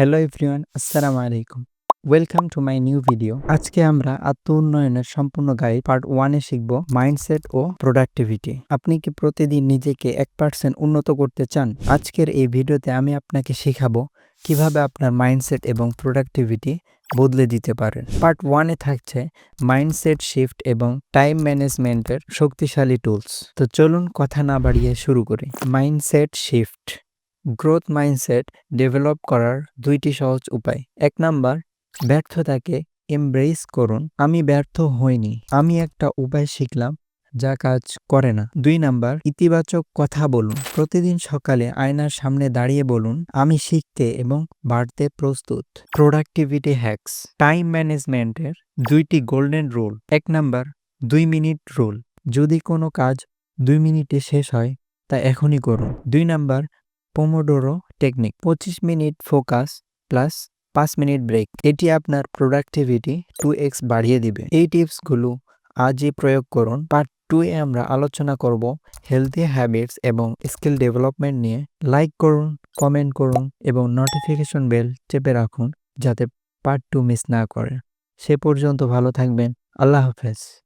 Hello everyone আসসালামু আলাইকুম welcome to my new video আজকে আমরা আত্ম উন্নয়নের সম্পূর্ণ গাইড পার্ট ওয়ানে শিখব মাইন্ডসেট ও প্রোডাক্টিভিটি আপনি কি প্রতিদিন নিজেকে এক পার্সেন্ট উন্নত করতে চান? আজকের এই ভিডিওতে আমি আপনাকে শেখাবো কীভাবে আপনার মাইন্ডসেট এবং প্রোডাক্টিভিটি বদলে দিতে পারেন। পার্ট ওয়ানে থাকছে মাইন্ডসেট শিফট এবং টাইম ম্যানেজমেন্টের শক্তিশালী টুলস তো চলুন কথা না বাড়িয়ে শুরু করি। Mindset shift growth mindset develop করার দুইটি সহজ উপায়। এক নাম্বার, ব্যর্থতাকে এমব্রেস করুন। আমি ব্যর্থ হইনি। আমি একটা উপায় শিখলাম, যা কাজ করে না। দুই নাম্বার, ইতিবাচক কথা বলুন। প্রতিদিন সকালে আয়নার সামনে দাঁড়িয়ে বলুন, আমি শিখতে এবং বাড়তে প্রস্তুত। প্রোডাক্টিভিটি হ্যাক্স টাইম ম্যানেজমেন্টের দুইটি গোল্ডেন রুল এক নাম্বার, দুই মিনিট রুল যদি কোনো কাজ দুই মিনিটে শেষ হয়, তা এখনই করুন। দুই নাম্বার পোমোডোরো টেকনিক পঁচিশ মিনিট ফোকাস প্লাস পাঁচ মিনিট ব্রেক এটি আপনার প্রোডাক্টিভিটি টু এক্স বাড়িয়ে দিবে। এই টিপসগুলো আজই প্রয়োগ করুন। পার্ট টু এ আমরা আলোচনা করব হেলদি হ্যাবিটস এবং স্কিল ডেভেলপমেন্ট নিয়ে। লাইক করুন কমেন্ট করুন এবং নোটিফিকেশন বেল চেপে রাখুন যাতে পার্ট টু মিস না করে। সে পর্যন্ত ভালো থাকবেন। আল্লাহ হাফেজ।